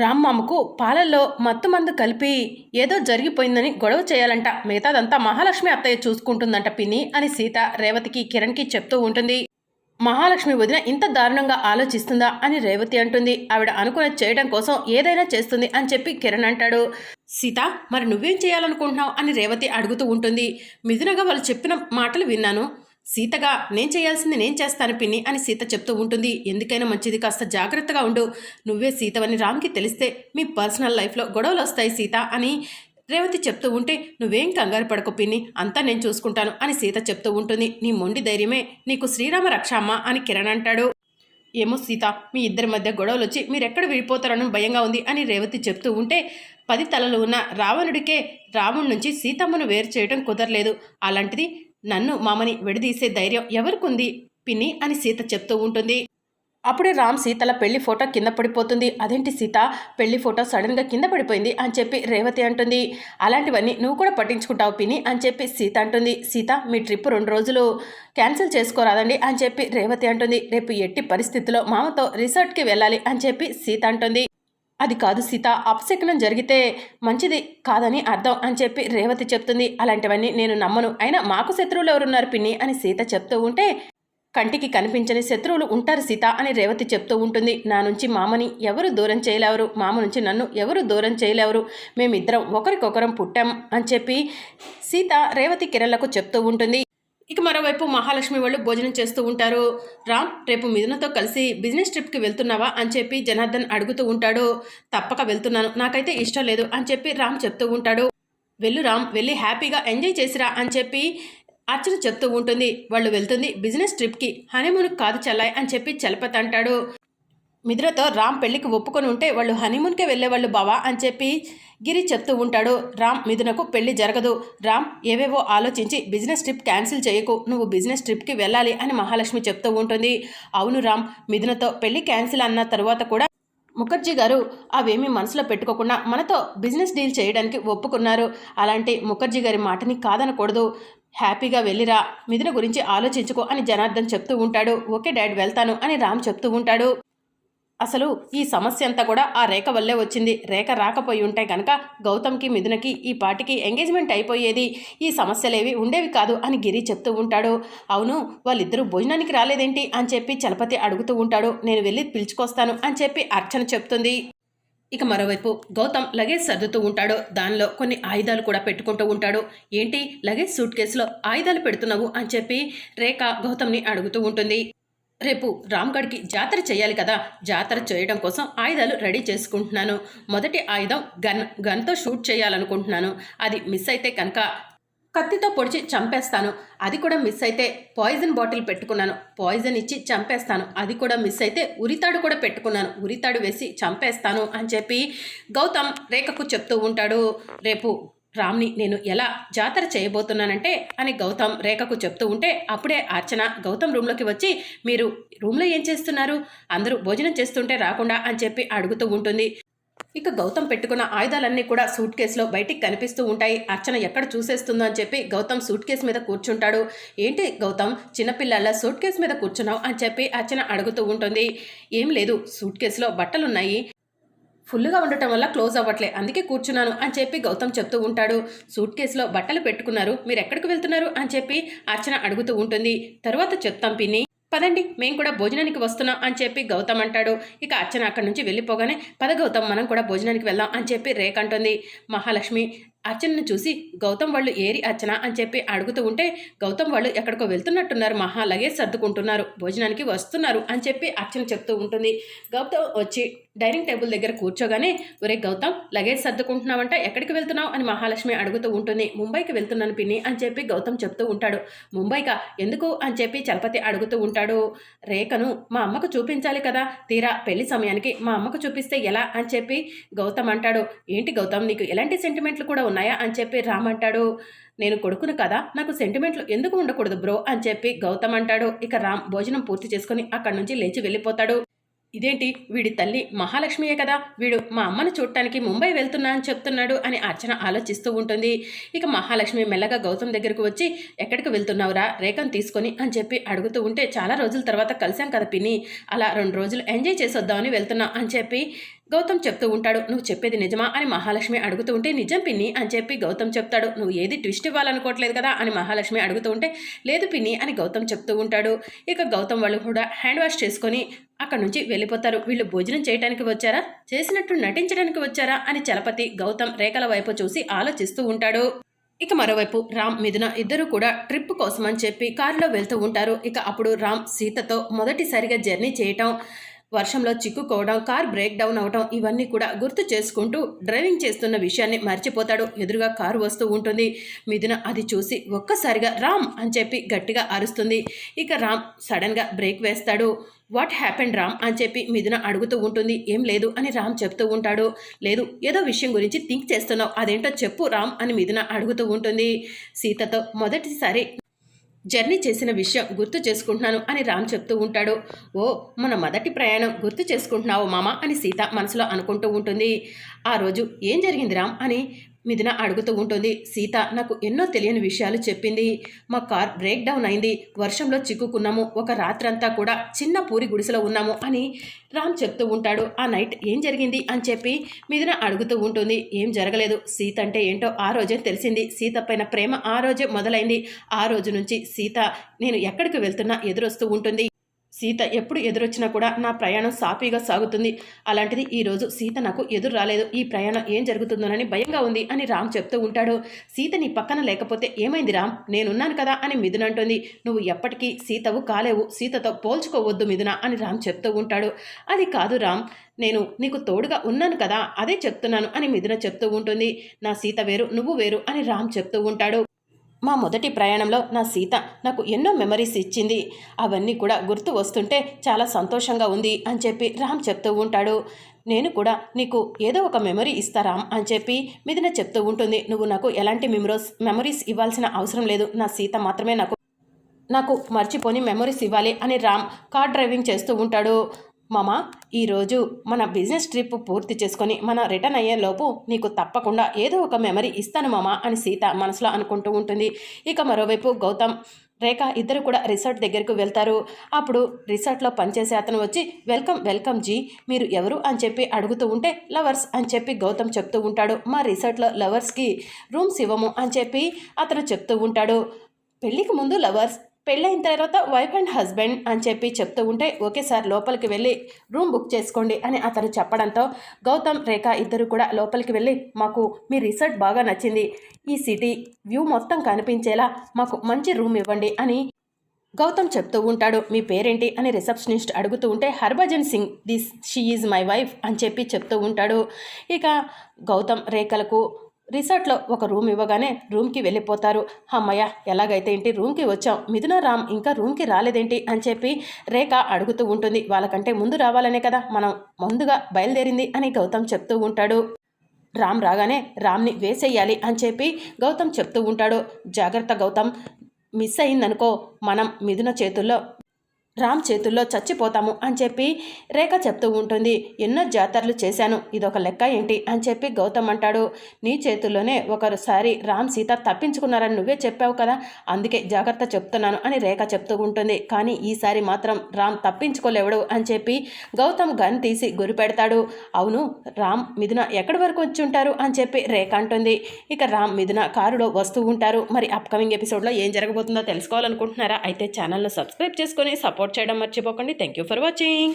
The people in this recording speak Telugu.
రామ్మామకు పాలల్లో మత్తు మందు కలిపి ఏదో జరిగిపోయిందని గొడవ చేయాలంట. మిగతాదంతా మహాలక్ష్మి అత్తయ్య చూసుకుంటుందంట పిన్ని అని సీత రేవతికి కిరణ్కి చెప్తూ ఉంటుంది. మహాలక్ష్మి వదిన ఇంత దారుణంగా ఆలోచిస్తుందా అని రేవతి అంటుంది. ఆవిడ అనుకుని చేయడం కోసం ఏదైనా చేస్తుంది అని చెప్పి కిరణ్ అంటాడు. సీత మరి నువ్వేం చేయాలనుకుంటున్నావు అని రేవతి అడుగుతూ ఉంటుంది. మిథునగా వాళ్ళు చెప్పిన మాటలు విన్నాను. సీతగా నేను చేయాల్సింది నేను చేస్తాను పిన్ని అని సీత చెప్తూ ఉంటుంది. ఎందుకైనా మంచిది కాస్త జాగ్రత్తగా ఉండు. నువ్వే సీతవని రామ్కి తెలిస్తే మీ పర్సనల్ లైఫ్లో గొడవలు వస్తాయి సీత అని రేవతి చెప్తూ ఉంటే నువ్వేం కంగారు పడకు పిన్ని అంతా నేను చూసుకుంటాను అని సీత చెప్తూ ఉంటుంది. నీ మొండి ధైర్యమే నీకు శ్రీరామ రక్షమ్మ అని కిరణ్ అంటాడు. ఏమో సీత మీ ఇద్దరి మధ్య గొడవలు వచ్చి మీరెక్కడ విడిపోతారని భయంగా ఉంది అని రేవతి చెప్తూ ఉంటే పది తలలు ఉన్న రావణుడికే రావణ్ నుంచి సీతమ్మను వేరు చేయడం కుదరలేదు. అలాంటిది నన్ను మామని విడదీసే ధైర్యం ఎవరికుంది? పిన్ని అని సీత చెప్తూ ఉంటుంది. అప్పుడే రామ్ సీతల పెళ్ళి ఫోటో కింద పడిపోతుంది. అదేంటి సీత? పెళ్ళి ఫోటో సడన్గా కింద పడిపోయింది అని చెప్పి రేవతి అంటుంది. అలాంటివన్నీ నువ్వు కూడా పట్టించుకుంటావు పిన్ని అని చెప్పి సీత అంటుంది. సీత మీ ట్రిప్ రెండు రోజులు క్యాన్సిల్ చేసుకోరాదండి అని చెప్పి రేవతి అంటుంది. రేపు ఎట్టి పరిస్థితిలో మామతో రిసార్ట్కి వెళ్ళాలి అని చెప్పి సీత అంటుంది. అది కాదు సీత అపశకునం జరిగితే మంచిది కాదని అర్థం అని చెప్పి రేవతి చెప్తుంది. అలాంటివన్నీ నేను నమ్మను. అయినా మాకు శత్రువులు ఎవరున్నారు పిన్ని? అని సీత చెప్తూ ఉంటే కంటికి కనిపించని శత్రువులు ఉంటారు సీత అని రేవతి చెప్తూ ఉంటుంది. నా నుంచి మామని ఎవరు దూరం చేయలేవరు? మామ నుంచి నన్ను ఎవరు దూరం చేయలేవరు? మేమిద్దరం ఒకరికొకరం పుట్టాం అని చెప్పి సీత రేవతి కిరణ్లకు చెప్తూ ఉంటుంది. ఇక మరోవైపు మహాలక్ష్మి వాళ్ళు భోజనం చేస్తూ ఉంటారు. రామ్ రేపు మిథునతో కలిసి బిజినెస్ ట్రిప్కి వెళ్తున్నావా అని చెప్పి జనార్దన్ అడుగుతూ ఉంటాడు. తప్పక వెళ్తున్నాను. నాకైతే ఇష్టం లేదు అని చెప్పి రామ్ చెప్తూ ఉంటాడు. వెళ్ళు రామ్ వెళ్ళి హ్యాపీగా ఎంజాయ్ చేసిరా అని చెప్పి అర్చన చెప్తూ ఉంటుంది. వాళ్ళు వెళ్తుంది బిజినెస్ ట్రిప్కి హనీమూన్ కాదు చల్లాయి అని చెప్పి చలపతి అంటాడు. మిథునతో రామ్ పెళ్ళికి ఒప్పుకొని ఉంటే వాళ్ళు హనీమూన్కే వెళ్ళేవాళ్ళు బావా అని చెప్పి గిరి చెప్తూ ఉంటాడు. రామ్ మిథునకు పెళ్ళి జరగదు. రామ్ ఏవేవో ఆలోచించి బిజినెస్ ట్రిప్ క్యాన్సిల్ చేయకు. నువ్వు బిజినెస్ ట్రిప్కి వెళ్ళాలి అని మహాలక్ష్మి చెప్తూ ఉంటుంది. అవును రామ్ మిథునతో పెళ్ళి క్యాన్సిల్ అన్న తర్వాత కూడా ముఖర్జీ గారు అవేమీ మనసులో పెట్టుకోకుండా మనతో బిజినెస్ డీల్ చేయడానికి ఒప్పుకున్నారు. అలాంటి ముఖర్జీ గారి మాటని కాదనకూడదు. హ్యాపీగా వెళ్ళిరా మిథున గురించి ఆలోచించుకో అని జనార్దన్ చెప్తూ ఉంటాడు. ఓకే డాడ్ వెళ్తాను అని రామ్ చెప్తూ ఉంటాడు. అసలు ఈ సమస్య అంతా కూడా ఆ రేఖ వల్లే వచ్చింది. రేఖ రాకపోయి ఉంటే కనుక గౌతమ్కి మిథునకి ఈ పాటికి ఎంగేజ్మెంట్ అయిపోయేది. ఈ సమస్యలేవి ఉండేవి కాదు అని గిరి చెప్తూ ఉంటాడు. అవును వాళ్ళిద్దరూ భోజనానికి రాలేదేంటి అని చెప్పి చలపతి అడుగుతూ ఉంటాడు. నేను వెళ్ళి పిలుచుకొస్తాను అని చెప్పి అర్చన చెప్తుంది. ఇక మరోవైపు గౌతమ్ లగేజ్ సర్దుతూ ఉంటాడు. దానిలో కొన్ని ఆయుధాలు కూడా పెట్టుకుంటూ ఉంటాడు. ఏంటి? లగేజ్ సూట్ కేసులో ఆయుధాలు పెడుతున్నావు అని చెప్పి రేఖ గౌతమ్ని అడుగుతూ ఉంటుంది. రేపు రామ్గఢ్కి జాతర చేయాలి కదా. జాతర చేయడం కోసం ఆయుధాలు రెడీ చేసుకుంటున్నాను. మొదటి ఆయుధం గన్ గన్తో షూట్ చేయాలనుకుంటున్నాను. అది మిస్ అయితే కనుక కత్తితో పొడిచి చంపేస్తాను. అది కూడా మిస్ అయితే పాయిజన్ బాటిల్ పెట్టుకున్నాను. పాయిజన్ ఇచ్చి చంపేస్తాను. అది కూడా మిస్ అయితే ఉరితాడు కూడా పెట్టుకున్నాను. ఉరితాడు వేసి చంపేస్తాను అని చెప్పి గౌతమ్ రేఖకు చెప్తూ ఉంటాడు. రేపు రామ్ని నేను ఎలా జాతర చేయబోతున్నానంటే అని గౌతమ్ రేఖకు చెప్తూ ఉంటే అప్పుడే అర్చన గౌతమ్ రూమ్లోకి వచ్చి మీరు రూమ్లో ఏం చేస్తున్నారు? అందరూ భోజనం చేస్తుంటే రాకుండా అని చెప్పి అడుగుతూ ఉంటుంది. ఇక గౌతమ్ పెట్టుకున్న ఆయుధాలన్నీ కూడా సూట్ కేసులో బయటికి కనిపిస్తూ ఉంటాయి. అర్చన ఎక్కడ చూసేస్తుందో అని చెప్పి గౌతమ్ సూట్ కేసు మీద కూర్చుంటాడు. ఏంటి గౌతమ్ చిన్నపిల్లల సూట్ కేసు మీద కూర్చున్నావు? అని చెప్పి అర్చన అడుగుతూ ఉంటుంది. ఏం లేదు సూట్ కేసులో బట్టలున్నాయి. ఫుల్గా ఉండటం వల్ల క్లోజ్ అవ్వట్లే. అందుకే కూర్చున్నాను అని చెప్పి గౌతమ్ చెప్తూ ఉంటాడు. సూట్ కేసులో బట్టలు పెట్టుకున్నారు. మీరు ఎక్కడికి వెళ్తున్నారు? అని చెప్పి అర్చన అడుగుతూ ఉంటుంది. తర్వాత చెప్తాం పిన్ని. పదండి మేము కూడా భోజనానికి వస్తున్నాం అని చెప్పి గౌతమ్ అంటాడు. ఇక అర్చన అక్కడి నుంచి వెళ్ళిపోగానే పద గౌతమ్ మనం కూడా భోజనానికి వెళ్దాం అని చెప్పి రేఖ అంటుంది. మహాలక్ష్మి అర్చనను చూసి గౌతమ్ వాళ్ళు ఏరి అర్చన అని చెప్పి అడుగుతూ ఉంటే గౌతమ్ వాళ్ళు ఎక్కడికో వెళ్తున్నట్టున్నారు మహా లగేజ్ సర్దుకుంటున్నారు భోజనానికి వస్తున్నారు అని చెప్పి అర్చన చెప్తూ ఉంటుంది. గౌతమ్ వచ్చి డైనింగ్ టేబుల్ దగ్గర కూర్చోగానే ఒరే గౌతమ్ లగేజ్ సర్దుకుంటున్నావంట ఎక్కడికి వెళ్తున్నావు? అని మహాలక్ష్మి అడుగుతూ ఉంటుంది. ముంబైకి వెళ్తున్నాను పిన్ని అని చెప్పి గౌతమ్ చెప్తూ ఉంటాడు. ముంబైకా? ఎందుకు? అని చెప్పి చలపతి అడుగుతూ ఉంటాడు. రేఖను మా అమ్మకు చూపించాలి కదా తీరా పెళ్ళి సమయానికి మా అమ్మకు చూపిస్తే ఎలా? అని చెప్పి గౌతమ్ అంటాడు. ఏంటి గౌతమ్ నీకు ఎలాంటి సెంటిమెంట్లు కూడా ఉన్నాయా అని చెప్పి రామ్ అంటాడు నేను కొడుకును కదా నాకు సెంటిమెంట్లు ఎందుకు ఉండకూడదు బ్రో అని చెప్పి గౌతమ్ అంటాడు. ఇక రామ్ భోజనం పూర్తి చేసుకుని అక్కడి నుంచి లేచి వెళ్ళిపోతాడు. ఇదేంటి? వీడి తల్లి మహాలక్ష్మియే కదా వీడు మా అమ్మను చూడటానికి ముంబై వెళ్తున్నా అని చెప్తున్నాడు అని అర్చన ఆలోచిస్తూ ఉంటుంది. ఇక మహాలక్ష్మి మెల్లగా గౌతమ్ దగ్గరకు వచ్చి ఎక్కడికి వెళ్తున్నావురా? రేఖను తీసుకొని అని చెప్పి అడుగుతూ ఉంటే చాలా రోజుల తర్వాత కలిసాం కదా పిన్ని అలా రెండు రోజులు ఎంజాయ్ చేసొద్దామని వెళ్తున్నా అని చెప్పి గౌతమ్ చెప్తూ ఉంటాడు నువ్వు చెప్పేది నిజమా? అని మహాలక్ష్మి అడుగుతూ ఉంటే నిజం పిన్ని అని చెప్పి గౌతమ్ చెప్తాడు నువ్వు ఏది ట్విస్ట్ ఇవ్వాలనుకోవట్లేదు కదా? అని మహాలక్ష్మి అడుగుతూ ఉంటే లేదు పిన్ని అని గౌతమ్ చెప్తూ ఉంటాడు. ఇక గౌతమ్ వాళ్ళు కూడా హ్యాండ్ వాష్ చేసుకొని అక్కడ నుంచి వెళ్ళిపోతారు. వీళ్ళు భోజనం చేయడానికి వచ్చారా? చేసినట్టు నటించడానికి వచ్చారా? అని చలపతి గౌతమ్ రేఖల వైపు చూసి ఆలోచిస్తూ ఉంటాడు. ఇక మరోవైపు రామ్ మిథున ఇద్దరు కూడా ట్రిప్ కోసం అని చెప్పి కారులో వెళ్తూ ఉంటారు. ఇక అప్పుడు రామ్ సీతతో మొదటిసారిగా జర్నీ చేయటం వర్షంలో చిక్కుకోవడం కార్ బ్రేక్ డౌన్ అవడం ఇవన్నీ కూడా గుర్తు చేసుకుంటూ డ్రైవింగ్ చేస్తున్న విషయాన్ని మర్చిపోతాడు. ఎదురుగా కారు వస్తూ ఉంటుంది. మిథున అది చూసి ఒక్కసారిగా రామ్ అని చెప్పి గట్టిగా అరుస్తుంది. ఇక రామ్ సడన్గా బ్రేక్ వేస్తాడు. What happened Ram? అని చెప్పి మిథున అడుగుతూ ఉంటుంది. ఏం లేదు అని రామ్ చెప్తూ ఉంటాడు. లేదు ఏదో విషయం గురించి థింక్ చేస్తున్నావు. అదేంటో చెప్పు రామ్ అని మిథున అడుగుతూ ఉంటుంది. సీతతో మొదటిసారి జర్నీ చేసిన విషయం గుర్తు చేసుకుంటున్నాను అని రామ్ చెప్తూ ఉంటాడు. ఓ మన మొదటి ప్రయాణం గుర్తు చేసుకుంటున్నావు మామ అని సీత మనసులో అనుకుంటూ ఉంటుంది. ఆ రోజు ఏం జరిగింది రామ్ అని మిథున అడుగుతూ ఉంటుంది సీత నాకు ఎన్నో తెలియని విషయాలు చెప్పింది. మా కార్ బ్రేక్ డౌన్ అయింది. వర్షంలో చిక్కుకున్నాము. ఒక రాత్రంతా కూడా చిన్న పూరి గుడిసెలో ఉన్నాము అని రామ్ చెప్తూ ఉంటాడు. ఆ నైట్ ఏం జరిగింది? అని చెప్పి మిథున అడుగుతూ ఉంటుంది. ఏం జరగలేదు. సీత అంటే ఏంటో ఆ రోజే తెలిసింది. సీత పైన ప్రేమ ఆ రోజే మొదలైంది. ఆ రోజు నుంచి సీత నేను ఎక్కడికి వెళ్తున్నా? ఎదురొస్తూ ఉంటుంది. సీత ఎప్పుడు ఎదురొచ్చినా కూడా నా ప్రయాణం సాఫీగా సాగుతుంది. అలాంటిది ఈరోజు సీత నాకు ఎదురు రాలేదు. ఈ ప్రయాణం ఏం జరుగుతుందోనని భయంగా ఉంది అని రామ్ చెప్తూ ఉంటాడు. సీత నీ పక్కన లేకపోతే ఏమైంది రామ్? నేనున్నాను కదా అని మిథున అంటుంది. నువ్వు ఎప్పటికీ సీతవు కాలేవు. సీతతో పోల్చుకోవద్దు మిథున అని రామ్ చెప్తూ ఉంటాడు. అది కాదు రామ్. నేను నీకు తోడుగా ఉన్నాను కదా. అదే చెప్తున్నాను అని మిథున చెప్తూ ఉంటుంది. నా సీత వేరు నువ్వు వేరు అని రామ్ చెప్తూ ఉంటాడు. మా మొదటి ప్రయాణంలో నా సీత నాకు ఎన్నో మెమరీస్ ఇచ్చింది. అవన్నీ కూడా గుర్తు వస్తుంటే చాలా సంతోషంగా ఉంది అని చెప్పి రామ్ చెప్తూ ఉంటాడు. నేను కూడా నీకు ఏదో ఒక మెమరీ ఇస్తారామ్ అని చెప్పి మిథున చెప్తూ ఉంటుంది. నువ్వు నాకు ఎలాంటి మెమరోస్ మెమరీస్ ఇవ్వాల్సిన అవసరం లేదు. నా సీత మాత్రమే నాకు నాకు మర్చిపోని మెమరీస్ ఇవ్వాలి అని రామ్ కార్ డ్రైవింగ్ చేస్తూ ఉంటాడు. మామ ఈరోజు మన బిజినెస్ ట్రిప్ పూర్తి చేసుకొని మన రిటర్న్ అయ్యే లోపు నీకు తప్పకుండా ఏదో ఒక మెమరీ ఇస్తాను మామ అని సీత మనసులో అనుకుంటూ ఉంటుంది. ఇక మరోవైపు గౌతమ్ రేఖ ఇద్దరు కూడా రిసార్ట్ దగ్గరకు వెళ్తారు. అప్పుడు రిసార్ట్లో పనిచేసే అతను వచ్చి వెల్కమ్ వెల్కమ్ జీ మీరు ఎవరు? అని చెప్పి అడుగుతూ ఉంటే లవర్స్ అని చెప్పి గౌతమ్ చెప్తూ ఉంటాడు. మా రిసార్ట్లో లవర్స్కి రూమ్స్ ఇవ్వము అని చెప్పి అతను చెప్తూ ఉంటాడు. పెళ్ళికి ముందు లవర్స్ పెళ్ళైన తర్వాత వైఫ్ అండ్ హస్బెండ్ అని చెప్పి చెప్తూ ఉంటే ఓకే సార్ లోపలికి వెళ్ళి రూమ్ బుక్ చేసుకోండి అని అతను చెప్పడంతో గౌతమ్ రేఖ ఇద్దరు కూడా లోపలికి వెళ్ళి మాకు మీ రిసార్ట్ బాగా నచ్చింది. ఈ సిటీ వ్యూ మొత్తం కనిపించేలా మాకు మంచి రూమ్ ఇవ్వండి అని గౌతమ్ చెప్తూ ఉంటాడు. మీ పేరేంటి? అని రిసెప్షనిస్ట్ అడుగుతూ ఉంటే Harbhajan Singh this she is my wife అని చెప్పి చెప్తూ ఉంటాడు. ఇక గౌతమ్ రేఖలకు రిసార్ట్లో ఒక రూమ్ ఇవ్వగానే రూమ్కి వెళ్ళిపోతారు. అమ్మయ్య ఎలాగైతే ఏంటి రూమ్కి వచ్చాం మిథున రామ్ ఇంకా రూమ్కి రాలేదేంటి? అని చెప్పి రేఖ అడుగుతూ ఉంటుంది. వాళ్ళకంటే ముందు రావాలనే కదా మనం ముందుగా బయలుదేరింది అని గౌతమ్ చెప్తూ ఉంటాడు. రామ్ రాగానే రామ్ని వేసేయాలి అని చెప్పి గౌతమ్ చెప్తూ ఉంటాడు. జాగ్రత్త గౌతమ్ మిస్ అయిందనుకో మనం మిథున చేతుల్లో రామ్ చేతుల్లో చచ్చిపోతాము అని చెప్పి రేఖ చెప్తూ ఉంటుంది. ఎన్నో జాతరలు చేశాను. ఇదొక లెక్క ఏంటి? అని చెప్పి గౌతమ్ అంటాడు. నీ చేతుల్లోనే ఒకసారి రామ్ సీత తప్పించుకున్నారని నువ్వే చెప్పావు కదా. అందుకే జాగ్రత్త చెప్తున్నాను అని రేఖ చెప్తూ ఉంటుంది. కానీ ఈసారి మాత్రం రామ్ తప్పించుకోలేవడు అని చెప్పి గౌతమ్ గన్ తీసి గురి పెడతాడు. అవును రామ్ మిథున ఎక్కడి వరకు వచ్చి ఉంటారు? అని చెప్పి రేఖ అంటుంది. ఇక రామ్ మిథున కారులో వస్తూ ఉంటారు. మరి అప్కమింగ్ ఎపిసోడ్లో ఏం జరగబోతుందో తెలుసుకోవాలనుకుంటున్నారా? అయితే ఛానల్ను సబ్స్క్రైబ్ చేసుకొని సపోర్ట్ చేయడం మర్చిపోకండి. Thank you for watching